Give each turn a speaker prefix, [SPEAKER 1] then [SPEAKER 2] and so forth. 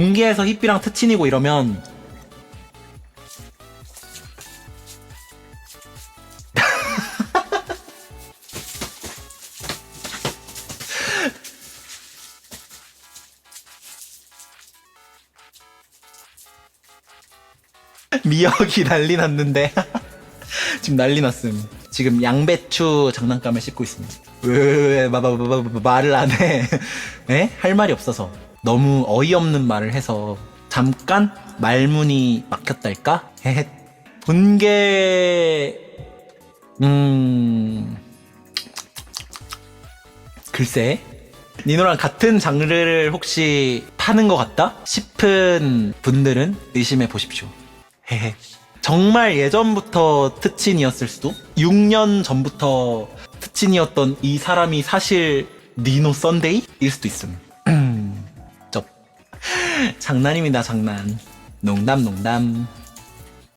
[SPEAKER 1] 공개해서 히삐랑 트친이고 이러면 미역이 난리 났는데 지금 난리 났음 지금 양배추 장난감을 씹고 있습니다 왜 말을 안해 에? 할 말이 없어서 너무 어이없는 말을 해서 잠깐 말문이 막혔달까? 본게 음 글쎄 니노랑 같은 장르를 혹시 파는 것 같다 싶은 분들은 의심해 보십시오. 정말 예전부터 트친이었을 수도? 6년 전부터 트친이었던 이 사람이 사실 니노 썬데이일 수도. 쩝. 장난입니다, 장난. 농담, 농담.